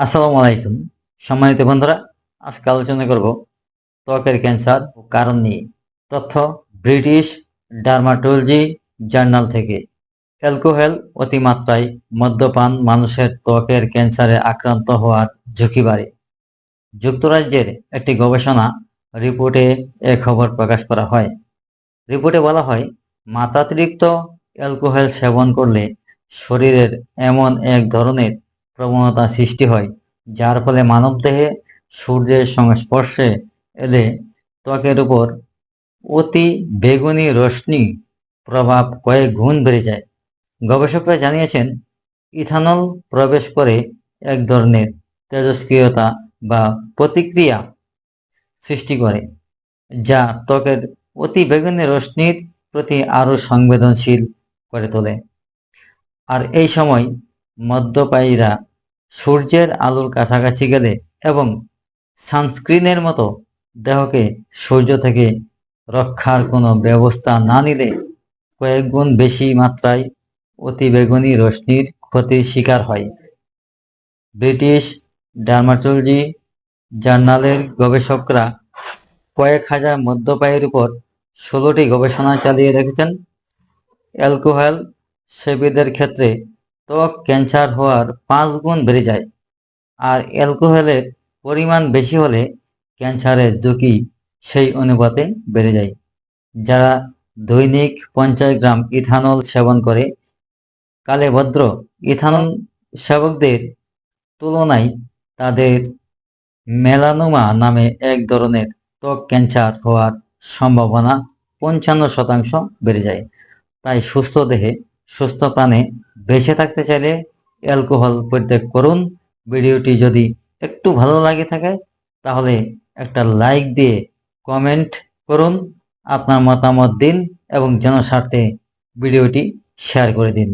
আসসালামু আলাইকুম। সম্মানিত বন্ধুরা, আজকে আলোচনা করব ত্বকের ক্যান্সার ও কারণ নিয়ে। তথ্য, ব্রিটিশ ডার্মাটোলজি জার্নাল থেকে। অ্যালকোহল অতিমাত্রায় মদ্যপান মানুষের ত্বকের ক্যান্সারে আক্রান্ত হওয়ার ঝুঁকি বাড়ে। যুক্তরাজ্যের একটি গবেষণা রিপোর্টে এ খবর প্রকাশ করা হয়। রিপোর্টে বলা হয়, মাত্রাতিরিক্ত অ্যালকোহল সেবন করলে শরীরের এমন এক ধরনের প্রবণতা সৃষ্টি হয়, যার ফলে মানবদেহে সূর্যের সংস্পর্শে এলে ত্বকের উপর অতি বেগুনি রশ্মি প্রভাব কয়েক গুণ বেড়ে যায়। গবেষকরা জানিয়েছেন, ইথানল প্রবেশ করে এক ধরনের তেজস্ক্রিয়তা বা প্রতিক্রিয়া সৃষ্টি করে, যা ত্বকের অতি বেগুনি রশ্মির প্রতি আরও সংবেদনশীল করে তোলে। আর এই সময় মদ্যপায়ীরা সূর্যের আলোর কাছাকাছি গেলে এবং সানস্ক্রিনের মতো দেহকে সূর্য থেকে রক্ষার কোনো ব্যবস্থা না নিলে কয়েক গুণ বেশি মাত্রায় অতিবেগুনি রশ্মির ক্ষতির শিকার হয়। ব্রিটিশ ডার্মাটোলজি জার্নালের গবেষকরা কয়েক হাজার মদ্যপায়ীর উপর ষোলোটি গবেষণা চালিয়ে রেখেছেন। অ্যালকোহল সেবীদের ক্ষেত্রে ত্বক ক্যান্সার হওয়ার পাঁচ গুণ বেড়ে যায়। আর অ্যালকোহলের পরিমাণ বেশি হলে ক্যান্সারের ঝুঁকি সেই অনুপাতে বেড়ে যায়। যারা দৈনিক পঞ্চাশ গ্রাম ইথানল সেবন করে, কালে ভদ্র ইথানল সেবকদের তুলনায় তাদের মেলানোমা নামে এক ধরনের ত্বক ক্যান্সার হওয়ার সম্ভাবনা পঞ্চান্ন শতাংশ বেড়ে যায়। তাই সুস্থ দেহে, সুস্থ প্রাণে বেঁচে থাকতে চাইলে অ্যালকোহল পরিত্যাগ করুন। ভিডিওটি যদি একটু ভালো লাগে থাকে, তাহলে একটা লাইক দিয়ে কমেন্ট করুন, আপনার মতামত দিন এবং জনস্বার্থে ভিডিওটি শেয়ার করে দিন।